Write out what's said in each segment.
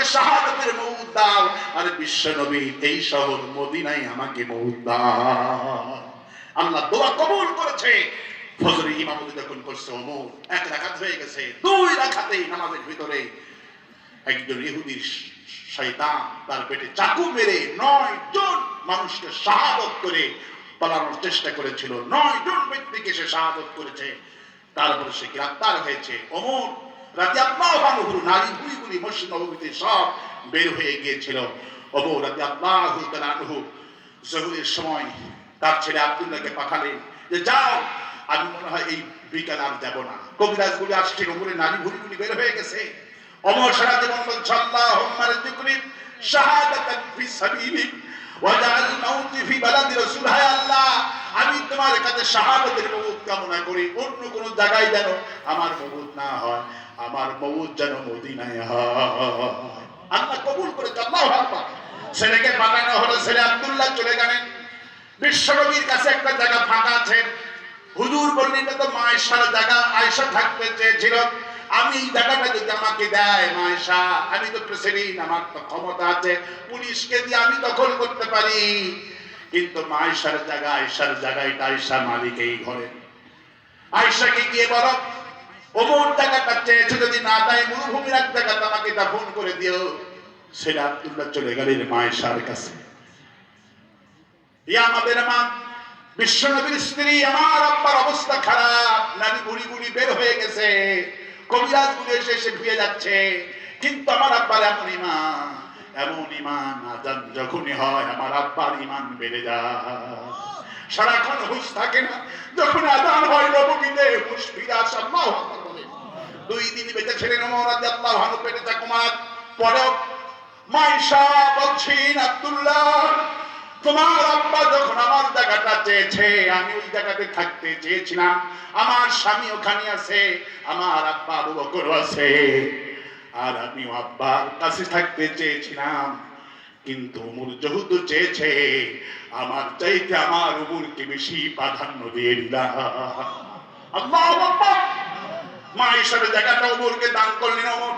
আমাকে শাহাদাতের মৌত দাও। আর বিশ্ব নবী, এই শহর মদিনায় আমাকে মৌত দাও। আল্লাহ দোয়া কবুল করেছে। ফজরে ইমামতি যখন করছে ওমর এক রাকাত হয়ে গেছে, দুই রাকাতেই নামাজের ভিতরে একজন ইহুদির শয়তান তার পেটে চাকু মেরে নয় জন মানুষকে শাহাদত করে পালানোর চেষ্টা করেছিল। নয় জন ব্যক্তিকে সে শাহাদত করেছে। তারপরে সে গ্রেফতার হয়েছে। ওমর রাজি আল্লাহ নারী গুলিগুলি মসজিদ নবমীতে সব বের হয়ে গিয়েছিল। ওমর রাজি আল্লাহ আনহু জহুরের সময় তার ছেলে আব্দুল্লাহকে পাঠালেন যে, যাও, আমি মনে হয় এই বিকাল আর যাব না। কবিরাজ গুলি আসছে ওমরের নারী ভুলিগুলি বের হয়ে গেছে। অমর সারা জীবন বলছে রজুকনি শাহাদাতান ফি সাবিলিক আল্লাহ। আমি তোমার কাছে শাহাদাতের মউত কামনা করি। অন্য কোন জায়গায় যেন আমার মউত না হয়। আমার মউত যেন মদিনায় আল্লাহ কবুল করে আল্লাহু ছেলেকে পাঠানো হলো, ছেলে আব্দুল্লাহ চলে গেলেন। বিশ্বনবীর কাছে একটা জায়গা ফাঁকা আছে। হুজুর বললেন তো মায়েশার জায়গা আয়সা থাকতে চেয়েছিল। আমি জায়গাটা যদি আমাকে দেয় মায়েশা আমি তো প্রেসিডেন্ট, আমার তো ক্ষমতা আছে। পুলিশকে দিয়ে আমি দখল করতে পারি। কিন্তু মায়েশার জায়গা, আয়েশার জায়গা, এটা আয়েশা মালিক এই ঘরে। আয়েশাকে গিয়ে বলো অমর জায়গাটা চেয়েছে যদি না দেয় মরুভূমির এক জায়গাতে আমাকে দাফন করে দিও সেটা আব্দুল্লাহ চলে গেলেন মায়েশার কাছে। আমাদের মা বিশ্বনবীর স্ত্রী, আমার আব্বার অবস্থা খারাপ। নানি গুড়ি গুড়ি বের হয়ে গেছে। কবিরাজ গুলি এসে এসে ধুয়ে যাচ্ছে। কিন্তু আমার আব্বার এমন ইমান এমন ইমান আজান যখনই হয়, আমার আব্বার ইমান বেড়ে যায়। সারাক্ষণ হুশ থাকে না। যখন আজান হয় নবমীতে হুশ ফিরে বলে। দুই দিন বেঁচে ছিলেন পেটে পরেও মাইশা আব্দুল্লাহ, তোমার আব্বা যখন আমার জায়গাটা চেয়েছে, আমি ওই জায়গাতে থাকতে চেয়েছিলাম। আমার স্বামী ওখানে আছে, আমার আব্বা আবু বকর আছে। আর আমি আব্বার কাছে থাকতে চেয়েছিলাম। কিন্তু উমর যেহেতু চেয়েছে, আমার চাইতে আমার উমরকে বেশি প্রাধান্য দিয়ে দিলাম। আল্লাহ আকবার। মা হিসাবে জায়গাটা অমরকে দান করলেন অমর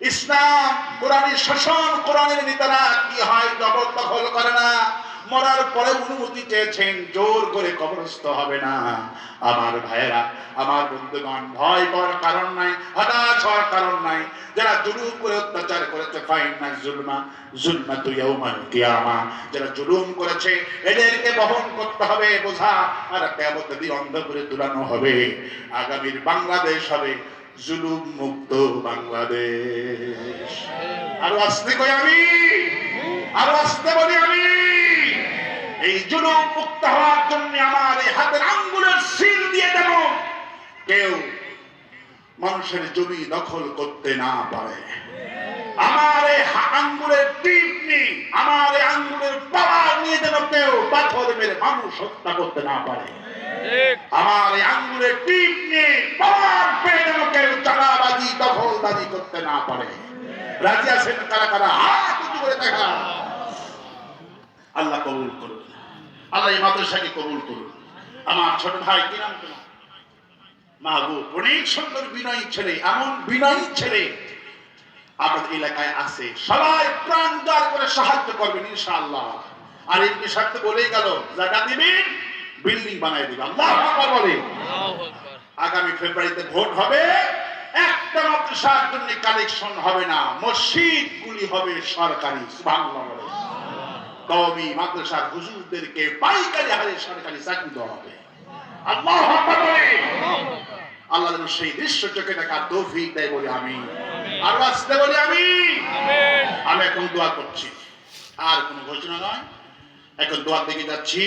ইসলাম, কোরআনের শাসন, কোরআনের নেতারা কি হয় জবরদখল করে না। মরার পরে অনুমতি চেয়েছেন, জোর করে কবরস্থ হবে না। আমার ভাইয়েরা, আমার বন্ধুগণ, ভয় পাওয়ার কারণ নাই, হতাশ হওয়ার কারণ নাই। যারা জুলুম করে অত্যাচার করেছে, ফাইন না জুলমা জুলমা তুই ইয়াউমাল কিয়ামা। যারা জুলুম করেছে, এদেরকে বহন করতে হবে, বোঝা, আর কেমন দিন অন্ধ করে তুলানো হবে। আগামীর বাংলাদেশ হবে জুলুম মুক্ত বাংলাদেশ। আরও আসতে কই আমি? আরও আসতে বলি আমি? জুলুম মুক্ত হওয়ার জন্য আমার এই হাতের আঙ্গুলের সিল দিয়ে দেব। কেউ মানুষের জমি দখল করতে না পারে। আমার এই আঙ্গুলের টিপ নেই। আমার এই আঙ্গুলের পাওয়ার নিয়ে যেন কেউ পাথর মেরে মানুষ হত্যা করতে না পারে। আমার এই আঙ্গুলের টিপ নিয়ে পাওয়ার পেয়ে যেন কেউ চালাবাজি দখলবাজি করতে না পারে। রাজি আছেন কারা কারা? হাত উঁচু করে দেখা আল্লাহ কবুল করুন। আল্লাহ এই মাদ্রাসাকে কবুল করুন। আমার ছোট ভাই কি নাম তোমার? মাহবুব অনেক সুন্দর বিনয়ী ছেলে এমন বিনয়ী ছেলে আমাদের এলাকায় আছে। সবাই প্রাণ করে সাহায্য করবেন ইনশাআল্লাহ। আর বলেই গেল জায়গা দিবেন বিল্ডিং বানাই দিবে আল্লাহ আকবার বলে। আগামী ফেব্রুয়ারিতে ভোট হবে একটা মাত্র জন্য কালেকশন হবে না মসজিদ গুলি হবে সরকারি সুবহানাল্লাহ কওমি মাদ্রাসার হুজুরদেরকে পাইকারি হারে সরকারি চাকরি দেওয়া হবে। আল্লাহ আল্লাহ যেন সেই দৃশ্য চোখে দেখা তৌফিক দেয় বলে আমি। আর আসতে বলি আমি। আমি এখন দোয়া করছি। আর কোনো ঘোষণা নয়। এখন দোয়ার দিকে যাচ্ছি।